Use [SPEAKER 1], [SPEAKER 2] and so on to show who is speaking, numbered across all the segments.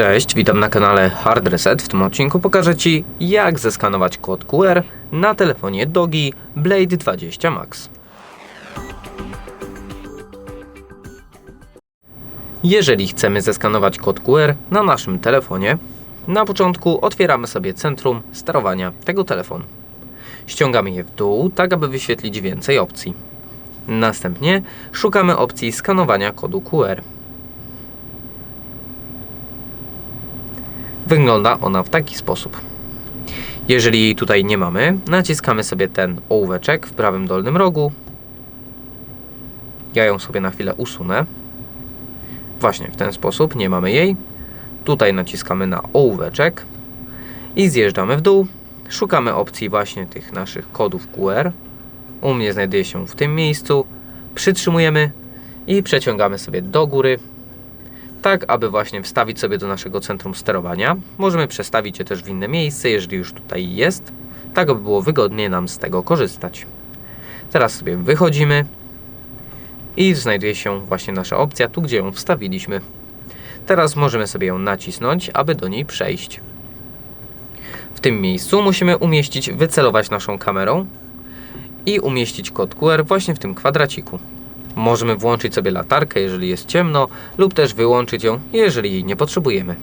[SPEAKER 1] Cześć, witam na kanale Hard Reset. W tym odcinku pokażę Ci, jak zeskanować kod QR na telefonie Dogi Blade 20 Max. Jeżeli chcemy zeskanować kod QR na naszym telefonie, na początku otwieramy sobie centrum sterowania tego telefonu. Ściągamy je w dół, tak aby wyświetlić więcej opcji. Następnie szukamy opcji skanowania kodu QR. Wygląda ona w taki sposób. Jeżeli jej tutaj nie mamy, naciskamy sobie ten ołóweczek w prawym dolnym rogu. Ja ją sobie na chwilę usunę. Właśnie w ten sposób, nie mamy jej. Tutaj naciskamy na ołóweczek i zjeżdżamy w dół. Szukamy opcji właśnie tych naszych kodów QR. U mnie znajduje się w tym miejscu. Przytrzymujemy i przeciągamy sobie do góry tak aby właśnie wstawić sobie do naszego centrum sterowania. Możemy przestawić je też w inne miejsce, jeżeli już tutaj jest, tak aby było wygodnie nam z tego korzystać. Teraz sobie wychodzimy i znajduje się właśnie nasza opcja, tu gdzie ją wstawiliśmy. Teraz możemy sobie ją nacisnąć, aby do niej przejść. W tym miejscu musimy umieścić, wycelować naszą kamerą i umieścić kod QR właśnie w tym kwadraciku. Możemy włączyć sobie latarkę, jeżeli jest ciemno, lub też wyłączyć ją, jeżeli jej nie potrzebujemy.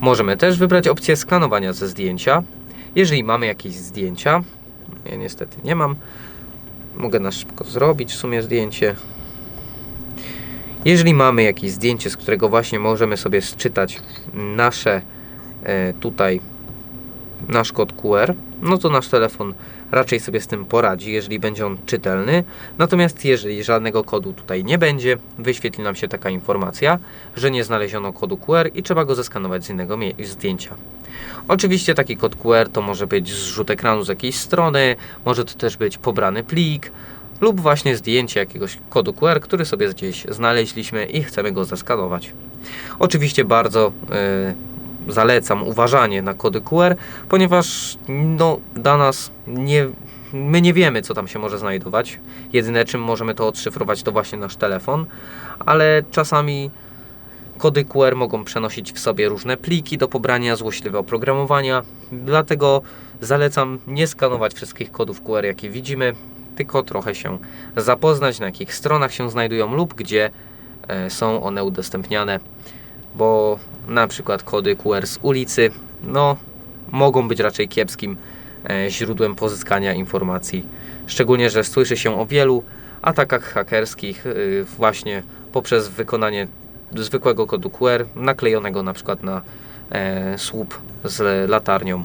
[SPEAKER 1] Możemy też wybrać opcję skanowania ze zdjęcia. Jeżeli mamy jakieś zdjęcia, ja niestety nie mam, mogę na szybko zrobić w sumie zdjęcie. Jeżeli mamy jakieś zdjęcie, z którego właśnie możemy sobie sczytać nasze e, tutaj nasz kod QR, no to nasz telefon raczej sobie z tym poradzi, jeżeli będzie on czytelny. Natomiast jeżeli żadnego kodu tutaj nie będzie, wyświetli nam się taka informacja, że nie znaleziono kodu QR i trzeba go zeskanować z innego zdjęcia. Oczywiście taki kod QR to może być zrzut ekranu z jakiejś strony, może to też być pobrany plik lub właśnie zdjęcie jakiegoś kodu QR, który sobie gdzieś znaleźliśmy i chcemy go zeskanować. Oczywiście bardzo yy, zalecam uważanie na kody QR, ponieważ no, dla nas nie, my nie wiemy, co tam się może znajdować. Jedyne, czym możemy to odszyfrować, to właśnie nasz telefon, ale czasami kody QR mogą przenosić w sobie różne pliki do pobrania, złośliwe oprogramowania. Dlatego zalecam nie skanować wszystkich kodów QR, jakie widzimy, tylko trochę się zapoznać, na jakich stronach się znajdują lub gdzie e, są one udostępniane bo na przykład kody QR z ulicy no, mogą być raczej kiepskim e, źródłem pozyskania informacji. Szczególnie, że słyszy się o wielu atakach hakerskich y, właśnie poprzez wykonanie zwykłego kodu QR naklejonego na przykład na e, słup z latarnią,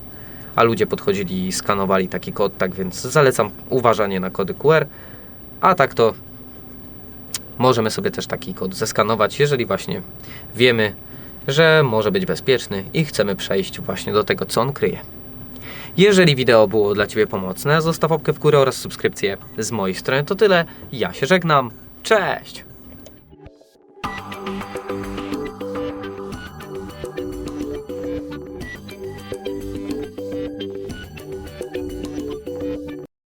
[SPEAKER 1] a ludzie podchodzili i skanowali taki kod, tak więc zalecam uważanie na kody QR, a tak to możemy sobie też taki kod zeskanować, jeżeli właśnie wiemy, że może być bezpieczny i chcemy przejść właśnie do tego, co on kryje. Jeżeli wideo było dla Ciebie pomocne, zostaw łapkę w górę oraz subskrypcję. Z mojej strony to tyle. Ja się żegnam. Cześć!